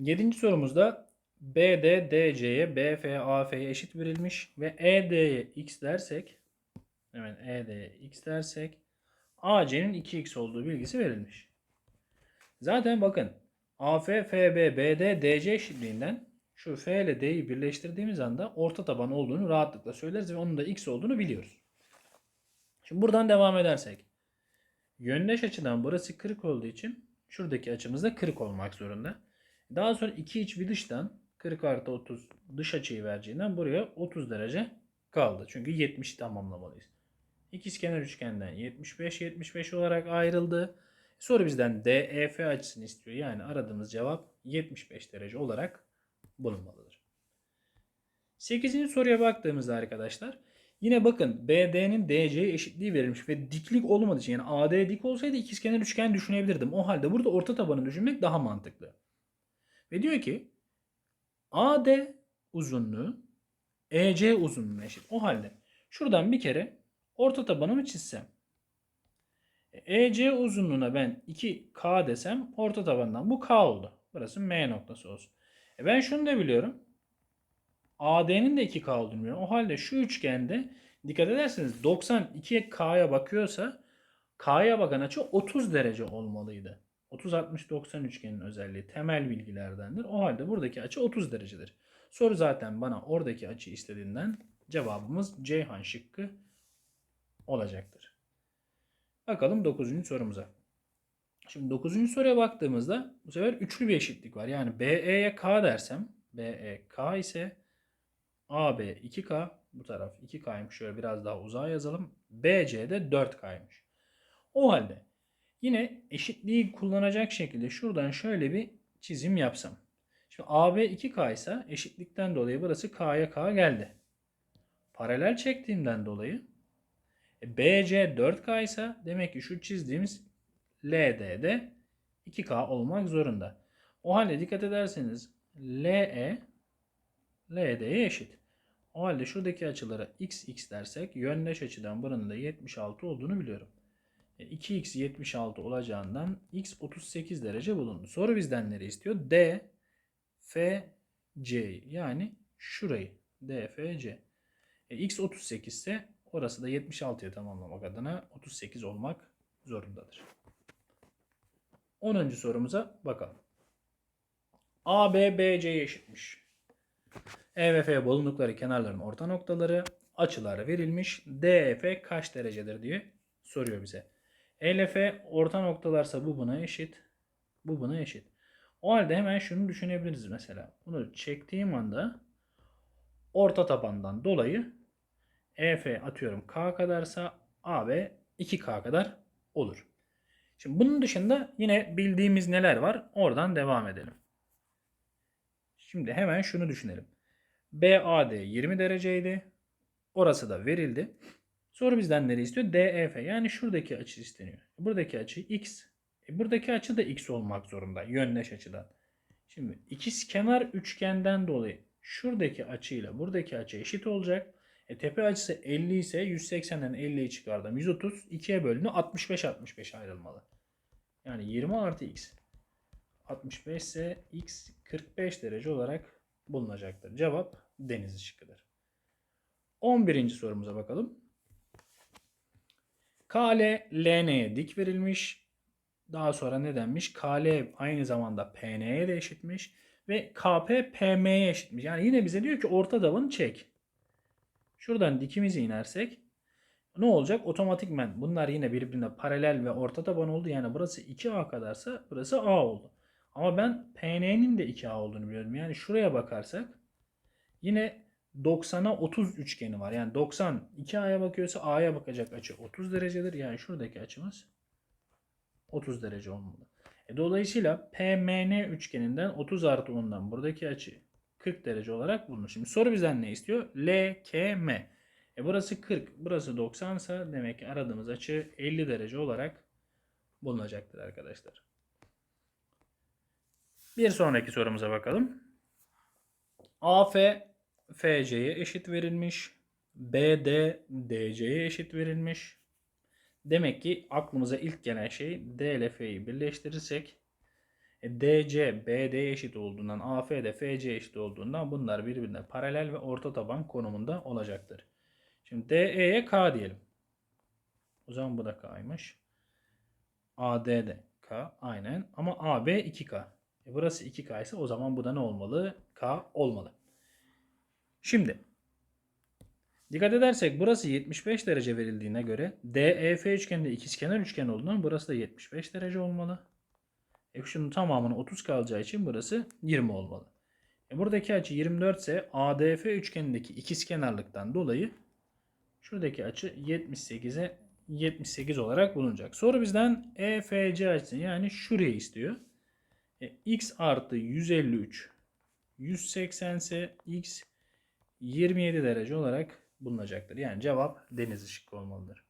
Yedinci sorumuzda BD DC'ye BF AF'ye eşit verilmiş ve ED'ye x dersek hemen ED'ye x dersek AC'nin 2x olduğu bilgisi verilmiş. Zaten bakın AF, FB, BD, DC eşitliğinden şu F ile D'yi birleştirdiğimiz anda orta taban olduğunu rahatlıkla söyleriz ve onun da x olduğunu biliyoruz. Şimdi buradan devam edersek. Yöndeş açıdan burası 40 olduğu için şuradaki açımız da 40 olmak zorunda. Daha sonra iki iç bir dıştan 40 artı 30 dış açıyı vereceğinden buraya 30 derece kaldı. Çünkü 70 tamamlamalıyız. İkizkenar üçgenden 75 75 olarak ayrıldı. Soru bizden DEF açısını istiyor. Yani aradığımız cevap 75 derece olarak bulunmalıdır. 8. soruya baktığımızda arkadaşlar yine bakın BD'nin DC'ye eşitliği verilmiş ve diklik olmadığı için yani AD dik olsaydı ikizkenar üçgen düşünebilirdim. O halde burada orta tabanı düşünmek daha mantıklı. Ve diyor ki AD uzunluğu EC uzunluğuna eşit. O halde şuradan bir kere orta tabanımı çizsem. EC uzunluğuna ben 2K desem orta tabandan bu K oldu. Burası M noktası olsun. E ben şunu da biliyorum. AD'nin de 2K olduğunu biliyorum. O halde şu üçgende dikkat ederseniz 92'ye K'ya bakıyorsa K'ya bakan açı 30 derece olmalıydı. 30-60-90 üçgenin özelliği temel bilgilerdendir. O halde buradaki açı 30 derecedir. Soru zaten bana oradaki açı istediğinden cevabımız Ceyhan şıkkı olacaktır. Bakalım 9. sorumuza. Şimdi 9. soruya baktığımızda bu sefer üçlü bir eşitlik var. Yani BE'ye K dersem BE K ise AB 2K bu taraf 2K'ymış. Şöyle biraz daha uzağa yazalım. BC de 4K'ymış. O halde yine eşitliği kullanacak şekilde şuradan şöyle bir çizim yapsam. Şimdi AB 2K ise eşitlikten dolayı burası K'ya K geldi. Paralel çektiğimden dolayı e, BC 4K ise demek ki şu çizdiğimiz LD de 2K olmak zorunda. O halde dikkat ederseniz LE LD'ye eşit. O halde şuradaki açılara x x dersek yöndeş açıdan buranın da 76 olduğunu biliyorum. E, 2x 76 olacağından x 38 derece bulundu. Soru bizden nereye istiyor? D, F, C yani şurayı. D, F, C. E, x 38 ise orası da 76'ya tamamlamak adına 38 olmak zorundadır. 10. sorumuza bakalım. AB BC'ye eşitmiş. E ve F bulundukları kenarların orta noktaları açıları verilmiş. DF kaç derecedir diye soruyor bize. E ile F orta noktalarsa bu buna eşit. Bu buna eşit. O halde hemen şunu düşünebiliriz mesela. Bunu çektiğim anda orta tabandan dolayı EF atıyorum K kadarsa AB 2K kadar olur. Şimdi bunun dışında yine bildiğimiz neler var? Oradan devam edelim. Şimdi hemen şunu düşünelim. BAD 20 dereceydi. Orası da verildi. Soru bizden nereyi istiyor? DEF yani şuradaki açı isteniyor. Buradaki açı x. E buradaki açı da x olmak zorunda yöndeş açıdan. Şimdi ikiz kenar üçgenden dolayı şuradaki açıyla buradaki açı eşit olacak. E tepe açısı 50 ise 180'den 50'yi çıkardım. 130 2'ye bölünü 65 65 ayrılmalı. Yani 20 artı x. 65 ise x 45 derece olarak bulunacaktır. Cevap deniz şıkkıdır. 11. sorumuza bakalım. KL LN'ye dik verilmiş. Daha sonra ne denmiş? KL aynı zamanda PN'ye de eşitmiş. Ve KP PM'ye eşitmiş. Yani yine bize diyor ki orta tabanı çek. Şuradan dikimizi inersek ne olacak? Otomatikmen bunlar yine birbirine paralel ve orta taban oldu. Yani burası 2A kadarsa burası A oldu. Ama ben PN'nin de 2A olduğunu biliyorum. Yani şuraya bakarsak yine 90'a 30 üçgeni var. Yani 90 2A'ya bakıyorsa A'ya bakacak açı 30 derecedir. Yani şuradaki açımız 30 derece olmalı. E dolayısıyla PMN üçgeninden 30 artı 10'dan buradaki açı 40 derece olarak bulunur. Şimdi soru bizden ne istiyor? LKM. E burası 40, burası 90 ise demek ki aradığımız açı 50 derece olarak bulunacaktır arkadaşlar. Bir sonraki sorumuza bakalım. AF FC'ye eşit verilmiş. BD DC'ye eşit verilmiş. Demek ki aklımıza ilk gelen şey D ile F'yi birleştirirsek E, DC BD'ye eşit olduğundan AF de FC eşit olduğundan bunlar birbirine paralel ve orta taban konumunda olacaktır. Şimdi DE'ye K diyelim. O zaman bu da K'ymış. AD de K aynen ama AB 2K. E burası 2K ise o zaman bu da ne olmalı? K olmalı. Şimdi dikkat edersek burası 75 derece verildiğine göre DEF üçgeni de ikizkenar üçgen olduğundan burası da 75 derece olmalı. E şunun tamamını 30 kalacağı için burası 20 olmalı. E buradaki açı 24 ise ADF üçgenindeki ikizkenarlıktan dolayı şuradaki açı 78'e 78 olarak bulunacak. Soru bizden EFC açısını yani şurayı istiyor. E, x artı 153 180 ise x 27 derece olarak bulunacaktır. Yani cevap deniz ışıklı olmalıdır.